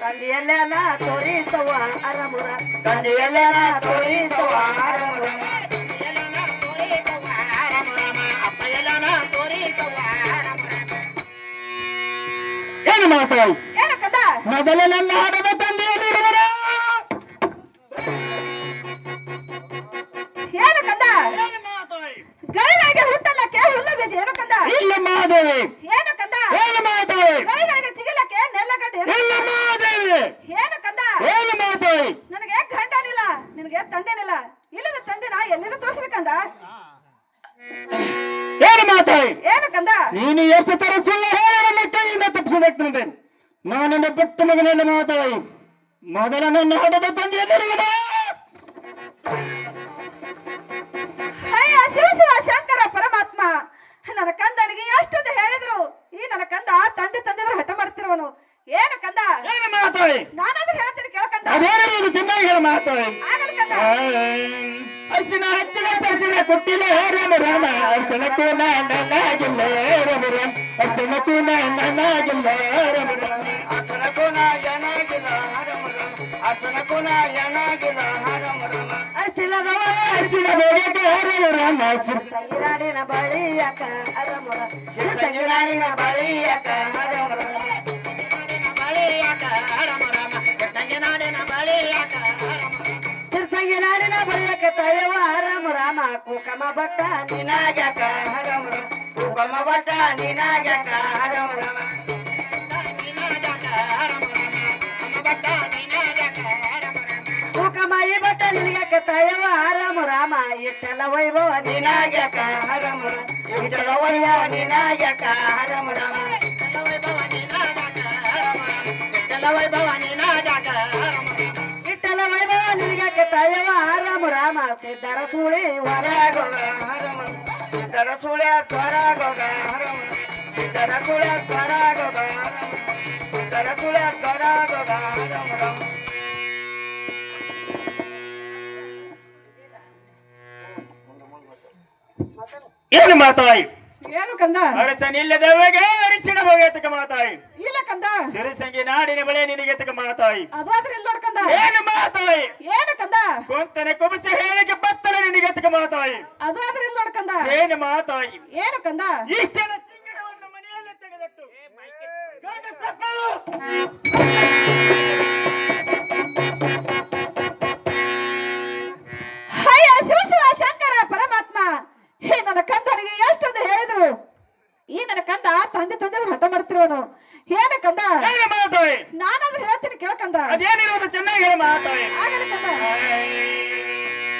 ತಂದೆಯಲ್ಲೆಲ್ಲ ತೋರಿಸುವ ಅರಮುರ ತಂದೆಯಲ್ಲೆಲ್ಲ ತೋರಿಸುವ ಅರಮುರ ಏನು ಮಾತಾಯಿ ಏನು ಕಂದ ಮೊದಲ ನನ್ನ ಹಾಡದ ಮಾದೇವಿ. ಏನು ಕಂದ? ಏನು ಮಾತಾಯಿ ಗಳಿಗಳಿಗೆ ಸಿಗಲಕ್ಕೆ ನೆಲ್ಲಗಡ್ಡೆ? ಇಲ್ಲ ಮಾದೇವಿ. ಏನು ಕಂದ? ಏನು ಮಾತಾಯಿ ನನಗೆ ಗಂಡನಿಲ್ಲ ನಿನಗೆ ತಂದೆನಿಲ್ಲ ಇಲ್ಲದ ತಂದೆನ ಎಲ್ಲಿಂದ ತೋರಿಸ್ಬೇಕಂದ ಏನು ಮಾತಾಯಿ ಏನು ಕಂದ? ನೀನು ಎಷ್ಟು ತರ ಸುಳ್ಳು ಹೇಳಿ ನನ್ನ ಕೈಯಿಂದ ನಾನು ನಾನಿನ್ನ ಬಿಟ್ಟ ಮಗನನ್ನು ಮಾತಾಯಿ ಮೊದಲ ನನ್ನ ತಂದೆ ತಂದೆಯಲ್ಲಿರುವರ అర్చన అర్చన సర్చన కుట్టిలే రమ రమ అర్చనకు నాగిల్లే రమ రమ అర్చనకు నాగిల్లే రమ రమ అర్చనకు నాగిల రమ రమ అర్చనకు నాగిల రమ రమ అర్చన రమ అర్చన బోగక రమ రమ సంగిరాడిన బలియక రమ రమ సంగిరాడిన బలియక రమ రమ దయవ హరం రామ కుకమ భట్ట నినాయక హరం రమ కుకమ భట్ట నినాయక హరం రమ కుకమయ భట్ట నిలగక దయవ హరం రామ ఇట్టల వైభవ నినాయక హరం రమ ఇట్టల వైభవ నినాయక హరం రమ ఇట్టల వైభవ నినాయక హరం ఇట్టల వైభవ నిలగక దయవ ರಾಮ ಸಿದ್ದರ ಸೂಳಿ ವರ ಹೊರಗೋಗ ರಾಮ ಸಿದ್ದರ ಸುಳ್ಯ ಹೊರಗೋಗ ರಾಮ ಸಿದ್ದರ ಸುಳ್ಯ ಹೊರಗೋಗ ರಾಮ ಸಿದ್ದರ ಸುಳ್ಯ ಹೊರಗೋಗ ರಾಮ ರಾಮ ಏನು ಮಾತಾಯಿ ಏನು ಕಂದ ಅಡಚನ್ ಅರಿಶಿಣ ಹೋಗೇತಕ ಮಾತಾಯಿ. ಇಲ್ಲ ಕಂದ. ಸಿರಿಸಂಗಿ ನಾಡಿನ ಬಳೆ ನಿನಗೆತಕ ಮಾತಾಯಿ. ಅದಾದ್ರೆ ಇಲ್ಲ ನೋಡ್ಕಂದ ಏನು ಮಾತಾಯಿ? ಏನು ಕಂದ? ಕೊಂತನೆ ಕುಬಿಸಿ ಹೇಳಿಕೆ ಬತ್ತಲ ನಿನಗೆತಕ ಮಾತಾಯಿ. ಅದಾದ್ರೆ ಇಲ್ಲ ನೋಡ್ಕಂದ ಏನು ಮಾತಾಯಿ? ಏನು ಕಂದ? ಇಷ್ಟೆಲ್ಲ ಸಿಂಗಡವನ್ನು ಮನೆಯಲ್ಲೇ ತೆಗೆದಟ್ಟು. ಗಂಡ ಸತ್ತಳು. ಚೆನ್ನಾಗಿ ಹೇಳಿ ಮಾತಾಯಿ ಆಗಲ್ಲ ಕಂದ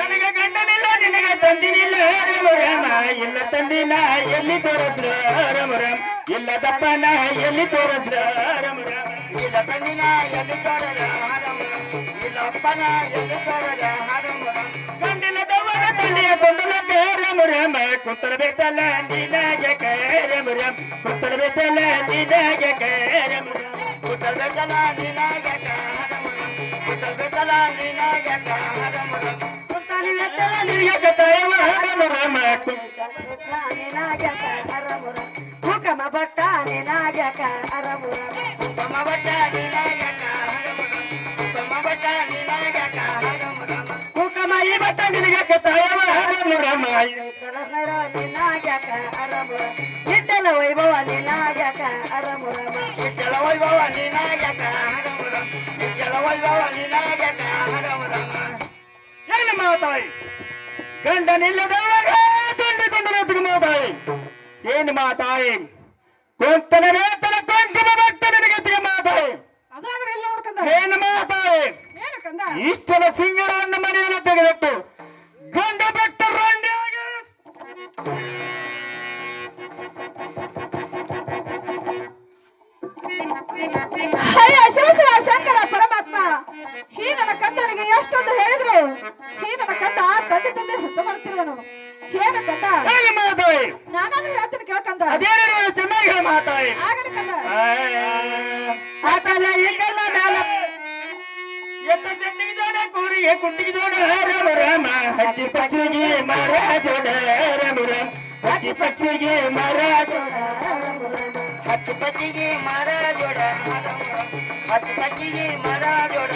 ನನಗೆ ಗಂಡನಿಲ್ಲ ನಿನಗೆ ತಂದಿನಿಲ್ಲ ರಾಮ ರಾಮ ಇಲ್ಲ ತಂದಿನ ಎಲ್ಲಿ ತೋರಿಸ್ರ ರಾಮ ರಾಮ ಇಲ್ಲ ದಪ್ಪನ ಎಲ್ಲಿ ತೋರಿಸ್ರ ರಾಮ ರಾಮ ಇಲ್ಲ ತಂದಿನ ಎಲ್ಲಿ ತೋರಲ ರಾಮ ಇಲ್ಲ ಅಪ್ಪನ ಎಲ್ಲಿ ತೋರಲ ರಾಮ ರಾಮ ಗಂಡಿನ ದವರ ತಲೆಯ ಕೊಂಡಲ ರಾಮ ರಾಮ ಕುತ್ತಲ ಬೇತಲ್ಲ ನಿನಗೆ ರಾಮ ರಾಮ ಕುತ್ತಲ ಬೇತಲ್ಲ ನಿನಗೆ ರಾಮ ರಾಮ ಕುಟಬೇಕಲ ನಿನಾಗ್ಯಾಕ ರಾಮ ರಾಮ ಕುಟಬೇಕಲ ನಿನಾಗ್ಯಾಕ ರಾಮ ರಾಮ ಕುಂತಾನಿ ವೆತ್ತಲ ನಿನಗೆ బట్టాని నాగక అరముర బొమ్మ బట్టాని నాగక బొమ్మ బట్టాని నాగక కుకమయి బట్ట నిలగక తయవరమురమై ಏನು ಮಾತಾಯಿ ಗಂಡನಿಲ್ಲದವಳಗ ತುಂಡು ತುಂಡು ಮಾತಾಯಿ ಏನು ಮಾತಾಯಿ ಕೊಂತನ ವೇತನ ಕೊಂಕಮ ಭಕ್ತ ನಿನಗೆ ಮಾತಾಯಿ ಏನು ಮಾತಾಯಿ ಇಷ್ಟರ ಸಿಂಗರವನ್ನು ಮನೆಯನ್ನು ತೆಗೆದಿಟ್ಟು ಗಂಡ ಬೆಟ್ಟ ರಂಡಿ ಅಯ್ಯ ಶಿವ ಶಿವ ಶಂಕರ ಮಾಡ್ತಿರುವನು? ಏನು ಕಂದ ಏನು ಮಾತಾಯಿ ನಾನಾದ್ರೂ ಹೇಳ್ತೀನಿ ಕೇಳ್ಕಂದ ಅದೇನಿರುವುದು ಚೆನ್ನಾಗಿ ಹೇಳಿ ಮಾತಾಯಿ ಆಗಲಿ ಕಂದ ಆತಲ್ಲ ಈಗಲ್ಲ ಎತ್ತ ಜೋಡ ಕೂರಿಗೆ ಕುಂಡಿಗೆ ಜೋಡ ರಮ ರಮ. ಪಚ್ಚಿಗೆ ಮರ ಜೋಡ ರಮ ರಮ. ಹಕ್ಕಿ ಪಕ್ಷಿಗೆ ಮರ ಹತ್ತು ಪಚ್ಚಿಗೆ ಮರ ಜೋಡ ಹತ್ತು ಪಚ್ಚಿಗೆ ಮರ ಜೋಡ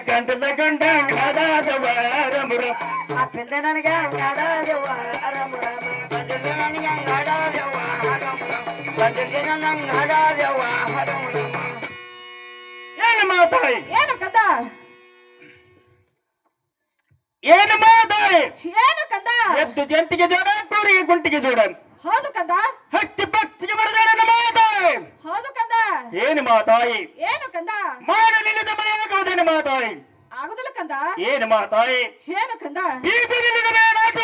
ಕಂಡದ ಗಂಡ ಹದಾದವ ರಾಮ ರಾಮ ಅಪ್ಪಿಂದ ನನಗೆ ಹಂಗಾಡದವ ರಮ ರಮ ಬಂದಿದ್ದ ನನಗೆ ಹಂಗಾಡದವ ರಮ ರಮ ಬಂದಿದ್ದ ನನಗೆ ಹಂಗಾಡದವ ರಮ ರಮ ಏನು ಮಾತಾಯಿ ಏನು ಕಂದ ಏನು ಮಾತಾಯಿ ಏನು ಕಂದ ಎದ್ದು ಜಂತಿಗೆ ಜೋಡ ಕೂರಿಗೆ ಗುಂಟಿಗೆ ಜೋಡ ಹೌದು ಕಂದ ಹಚ್ಚಿ ಏನು ಮಾತಾಯಿ ಏನು ಕಂದ? ಮಾಡಲಿಲ್ಲದ ಮನೆಯಾಗುವುದೇನು ಮಾತಾಯಿ ಆಗುದಿಲ್ಲ ಕಂದ? ಏನು ಮಾತಾಯಿ ಏನು ಕಂದ? ಬೀಜ ನಿಲ್ಲದ ಮೇಲೆ